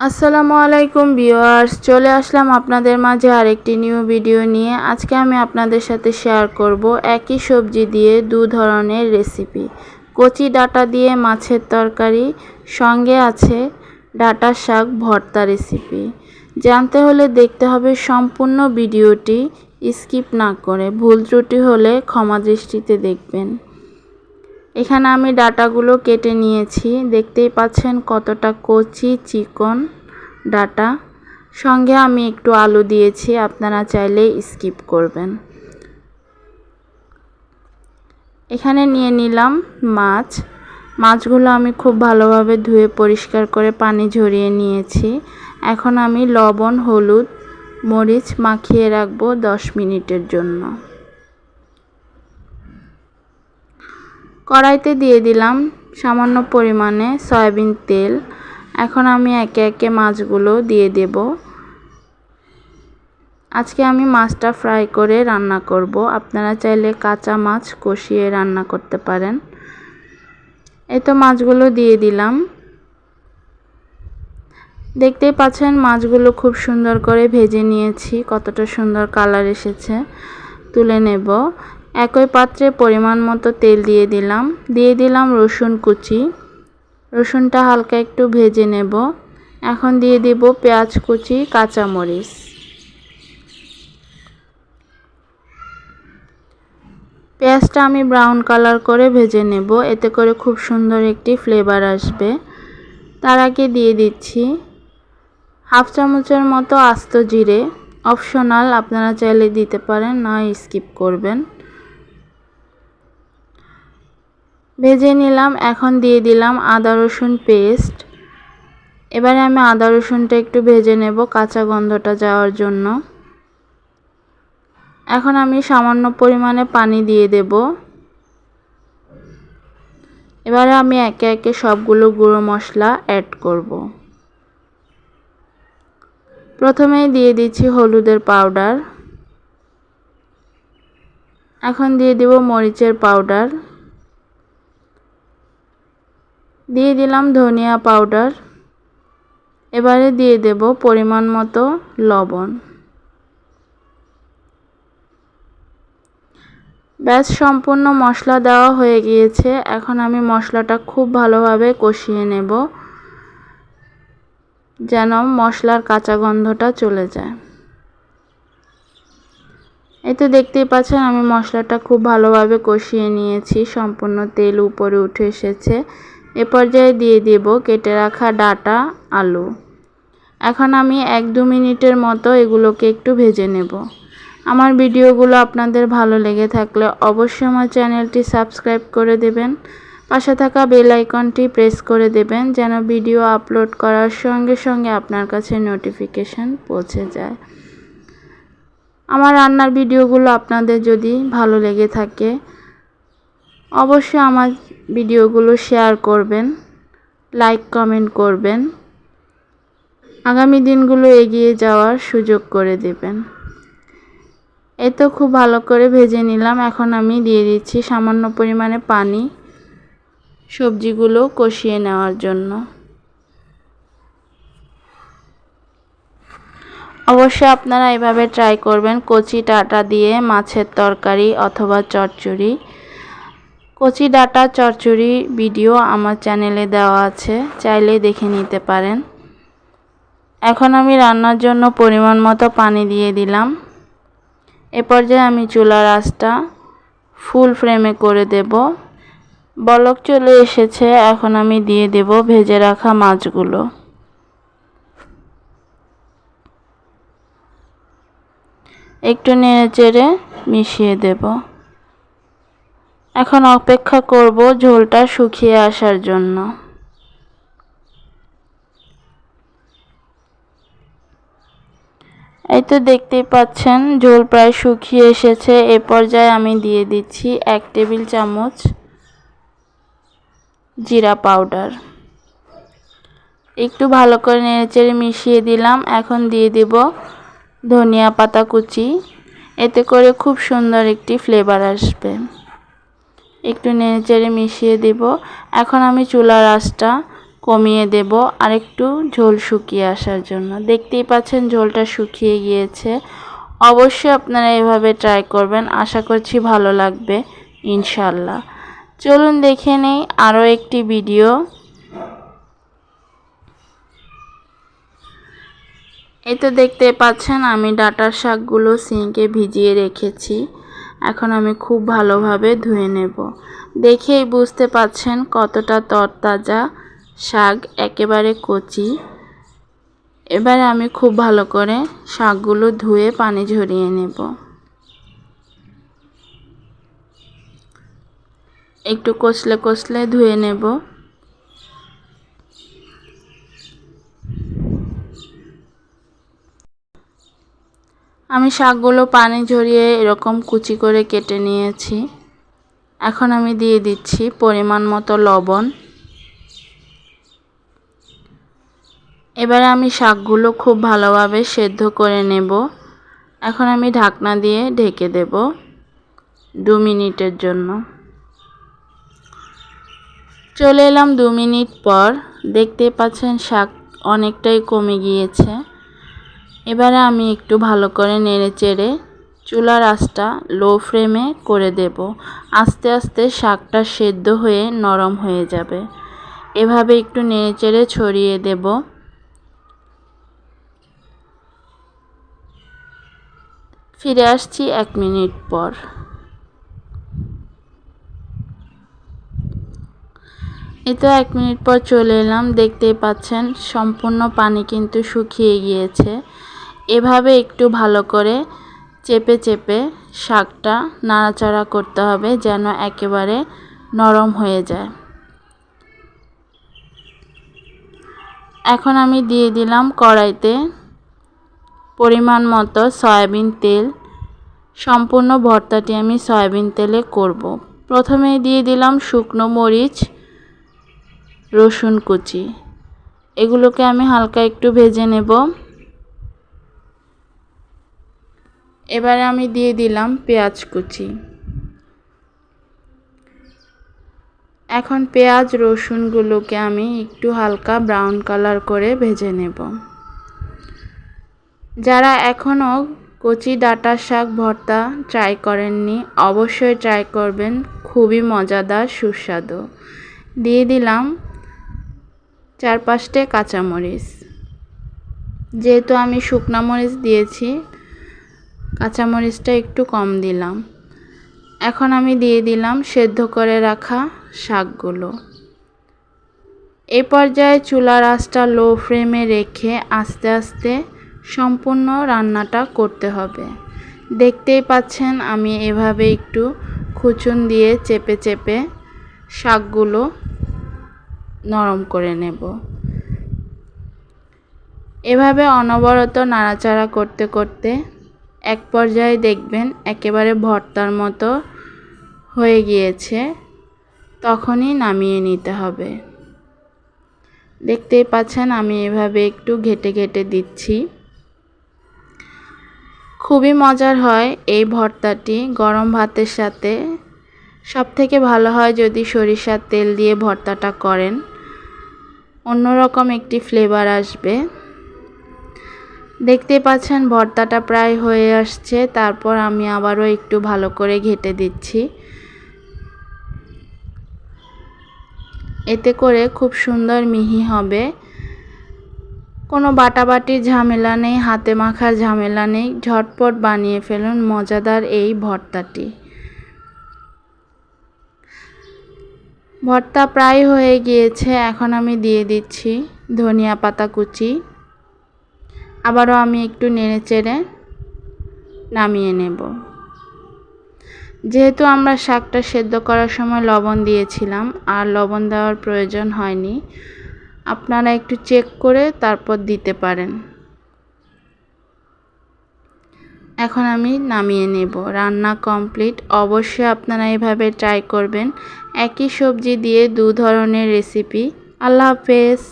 আসসালামু আলাইকুম ভিউয়ার্স, চলে আসলাম আপনাদের মাঝে আরেকটি নিউ ভিডিও নিয়ে। আজকে আমি আপনাদের সাথে শেয়ার করব একই সবজি দিয়ে দু ধরনের রেসিপি। কচি ডাটা দিয়ে মাছের তরকারি, সঙ্গে আছে ডাটা শাক ভর্তা রেসিপি। জানতে হলে দেখতে হবে সম্পূর্ণ ভিডিওটি স্কিপ না করে, ভুল ত্রুটি হলে ক্ষমা দৃষ্টিতে দেখবেন। এখানে আমি ডাটাগুলো কেটে নিয়েছি। দেখতেই পাচ্ছেন কতটা কচি চিকন ডাটা। সঙ্গে আমি একটু আলু দিয়েছি, আপনারা চাইলে স্কিপ করবেন। এখানে নিয়ে নিলাম মাছ। মাছগুলো আমি খুব ভালোভাবে ধুয়ে পরিষ্কার করে পানি ঝরিয়ে নিয়েছি। এখন আমি লবণ, হলুদ, মরিচ মাখিয়ে রাখব দশ মিনিটের জন্য। কড়াইতে দিয়ে দিলাম সামান্য পরিমাণে সয়াবিন তেল। এখন আমি একে একে মাছগুলো দিয়ে দেব। আজকে আমি মাছটা ফ্রাই করে রান্না করব। আপনারা চাইলে কাঁচা মাছ কষিয়ে রান্না করতে পারেন। এই তো মাছগুলো দিয়ে দিলাম। দেখতেই পাচ্ছেন মাছগুলো খুব সুন্দর করে ভেজে নিয়েছি। কতটা সুন্দর কালার এসেছে। তুলে নেব। একই পাত্রে পরিমাণ মতো তেল দিয়ে দিলাম। দিয়ে দিলাম রসুন কুচি। রসুনটা হালকা একটু ভেজে নেব। এখন দিয়ে দিব পেঁয়াজ কুচি, কাঁচামরিচ। পেঁয়াজটা আমি ব্রাউন কালার করে ভেজে নেব। এতে করে খুব সুন্দর একটি ফ্লেভার আসবে। তার আগে দিয়ে দিচ্ছি হাফ চামচের মতো আস্ত জিরে। অপশনাল, আপনারা চাইলে দিতে পারেন, না স্কিপ করবেন। ভেজে নিলাম, এখন দিয়ে দিলাম আদা রসুন পেস্ট এবারে আমি আদা রসুনটা একটু ভেজে নেব কাঁচা গন্ধটা যাওয়ার জন্য। এখন আমি সামান্য পরিমাণে পানি দিয়ে দেব। এবারে আমি একে একে সবগুলো গুঁড়ো মশলা অ্যাড করব। প্রথমেই দিয়ে দিচ্ছি হলুদের পাউডার এখন দিয়ে দেব মরিচের পাউডার দিয়ে দিলাম ধনিয়া পাউডার। এবারে দিয়ে দেব পরিমাণ মতো লবণ। ব্যাস, সম্পূর্ণ মশলা দেওয়া হয়ে গিয়েছে। এখন আমি মশলাটা খুব ভালোভাবে কষিয়ে নেব, যেন মশলার কাঁচা গন্ধটা চলে যায়। এই তো দেখতেই পাচ্ছেন, আমি মশলাটা খুব ভালোভাবে কষিয়ে নিয়েছি। সম্পূর্ণ তেল উপরে উঠে এসেছে। এ পর্যায়ে দিয়ে দেব কেটে রাখা ডাটা, আলু। এখন আমি এক দু মিনিটের মতো এগুলোকে একটু ভেজে নেব। আমার ভিডিওগুলো আপনাদের ভালো লেগে থাকলে অবশ্যই আমার চ্যানেলটি সাবস্ক্রাইব করে দেবেন। পাশে থাকা বেল আইকনটি প্রেস করে দেবেন যেন ভিডিও আপলোড করার সঙ্গে সঙ্গে আপনার কাছে নোটিফিকেশান পৌঁছে যায়। আমার রান্নার ভিডিওগুলো আপনাদের যদি ভালো লেগে থাকে, অবশ্যই আমার ভিডিওগুলো শেয়ার করবেন, লাইক, কমেন্ট করবেন। আগামী দিনগুলো এগিয়ে যাওয়ার সুযোগ করে দেবেন। এই তো খুব ভালো করে ভেজে নিলাম, এখন আমি দিয়ে দিচ্ছি সামান্য পরিমাণে পানি সবজিগুলো কষিয়ে নেওয়ার জন্য। অবশ্যই আপনারা এভাবে ট্রাই করবেন, কচি, টাটা দিয়ে মাছের তরকারি অথবা চচ্চড়ি। কচি ডাটা চচ্চড়ি ভিডিও আমার চ্যানেলে দেওয়া আছে চাইলে দেখে নিতে পারেন। এখন আমি রান্নার জন্য পরিমাণ মতো পানি দিয়ে দিলাম। এ পর্যায়ে আমি চুলার আঁচটা ফুল ফ্রেমে করে দেব। বলক চলে এসেছে, এখন আমি দিয়ে দেব ভেজে রাখা মাছগুলো। একটু নেড়ে চেড়ে মিশিয়ে দেব। এখন অপেক্ষা করব ঝোলটা শুকিয়ে আসার জন্য। এই তো দেখতেই পাচ্ছেন, ঝোল প্রায় শুকিয়ে এসেছে। এ পর্যায়ে আমি দিয়ে দিচ্ছি এক টেবিল চামচ জিরা পাউডার। একটু ভালো করে নেড়েচেড়ে মিশিয়ে দিলাম। এখন দিয়ে দেব ধনিয়া পাতা কুচি। এতে করে খুব সুন্দর একটি ফ্লেভার আসবে। একটু নেড়েচেড়ে মিশিয়ে দেব। এখন আমি চুলার আঁচটা কমিয়ে দেব আর একটু ঝোল শুকিয়ে আসার জন্য। দেখতেই পাচ্ছেন ঝোলটা শুকিয়ে গিয়েছে। অবশ্যই আপনারা এভাবে ট্রাই করবেন, আশা করছি ভালো লাগবে ইনশাল্লাহ চলুন দেখে নেই আরও একটি ভিডিও এই তো দেখতে পাচ্ছেন আমি ডাটার শাকগুলো সিঙ্কে ভিজিয়ে রেখেছি। এখন আমি খুব ভালোভাবে ধুয়ে নেব। দেখেই বুঝতে পাচ্ছেন কতটা তরতাজা শাক, একেবারে কচি। এবারে আমি খুব ভালো করে শাকগুলো ধুয়ে পানি ঝরিয়ে নেব। একটু কষলে কষলে ধুয়ে নেব। আমি শাকগুলো পানি ঝরিয়ে এরকম কুচি করে কেটে নিয়েছি। এখন আমি দিয়ে দিচ্ছি পরিমাণ মতো লবণ। এবারে আমি শাকগুলো খুব ভালোভাবে সেদ্ধ করে নেব। এখন আমি ঢাকনা দিয়ে ঢেকে দেব দু মিনিটের জন্য। চলে এলাম দু মিনিট পর। দেখতে পাচ্ছেন শাক অনেকটাই কমে গিয়েছে। এবারে আমি একটু ভালো করে নেড়ে চেড়ে চুলার আঁচটা লো ফ্লেমে করে দেব। আস্তে আস্তে শাকটা সেদ্ধ হয়ে নরম হয়ে যাবে। এভাবে একটু নেড়ে চেড়ে ছড়িয়ে দেব। ফিরে আসছি এক মিনিট পর। এই তো এক মিনিট পর চলে এলাম। দেখতেই পাচ্ছেন, সম্পূর্ণ পানি কিন্তু শুকিয়ে গিয়েছে। এভাবে একটু ভালো করে চেপে চেপে শাকটা নাড়াচাড়া করতে হবে যেন একেবারে নরম হয়ে যায়। এখন আমি দিয়ে দিলাম কড়াইতে পরিমাণ মতো সয়াবিন তেল। সম্পূর্ণ ভর্তাটি আমি সয়াবিন তেলে করব। প্রথমে দিয়ে দিলাম শুকনো মরিচ, রসুন কুচি। এগুলোকে আমি হালকা একটু ভেজে নেব। এবারে আমি দিয়ে দিলাম পেঁয়াজ কুচি। এখন পেঁয়াজ, রসুনগুলোকে আমি একটু হালকা ব্রাউন কালার করে ভেজে নেব। যারা এখনও কচি ডাটা শাক ভর্তা ট্রাই করেননি, অবশ্যই ট্রাই করবেন। খুবই মজাদার, সুস্বাদু। দিয়ে দিলাম চার পাঁচটে কাঁচামরিচ। যেহেতু আমি শুকনা মরিচ দিয়েছি কাঁচামরিচটা একটু কম দিলাম। এখন আমি দিয়ে দিলাম সেদ্ধ করে রাখা শাকগুলো। এ পর্যায়ে চুলার আঁচটা লো ফ্লেমে রেখে আস্তে আস্তে সম্পূর্ণ রান্নাটা করতে হবে। দেখতেই পাচ্ছেন আমি এভাবে একটু খুচুন দিয়ে চেপে চেপে শাকগুলো নরম করে নেব। এভাবে অনবরত নাড়াচাড়া করতে করতে এক পর্যায়ে দেখবেন একেবারে ভর্তার মতো হয়ে গিয়েছে, তখনই নামিয়ে নিতে হবে। দেখতেই পাচ্ছেন আমি এভাবে একটু ঘেটে ঘেটে দিচ্ছি। খুবই মজার হয় এই ভর্তাটি, গরম ভাতের সাথে। সব থেকে ভালো হয় যদি সরিষার তেল দিয়ে ভর্তাটা করেন। অন্যরকম একটি ফ্লেভার আসবে। দেখতে পাচ্ছেন, ভর্তাটা প্রায় হয়ে আসছে। তারপর আমি আবারও একটু ভালো করে ঘেটে দিচ্ছি। এতে করে খুব সুন্দর মিহি হবে। কোনো বাটাবাটির ঝামেলা নেই, হাতে মাখার ঝামেলা নেই। ঝটপট বানিয়ে ফেলুন মজাদার এই ভর্তাটি। ভর্তা প্রায় হয়ে গিয়েছে, এখন আমি দিয়ে দিচ্ছি ধনিয়া পাতা কুচি। আবারও আমি একটু নেড়ে চেড়ে নামিয়ে নেব। যেহেতু আমরা শাকটা সেদ্ধ করার সময় লবণ দিয়েছিলাম, আর লবণ দেওয়ার প্রয়োজন হয়নি, আপনারা একটু চেক করে তারপর দিতে পারেন। এখন আমি নামিয়ে নেব। রান্না কমপ্লিট। অবশ্যই আপনারা এভাবে ট্রাই করবেন। একই সবজি দিয়ে দু ধরনের রেসিপি। আল্লাহ হাফেজ।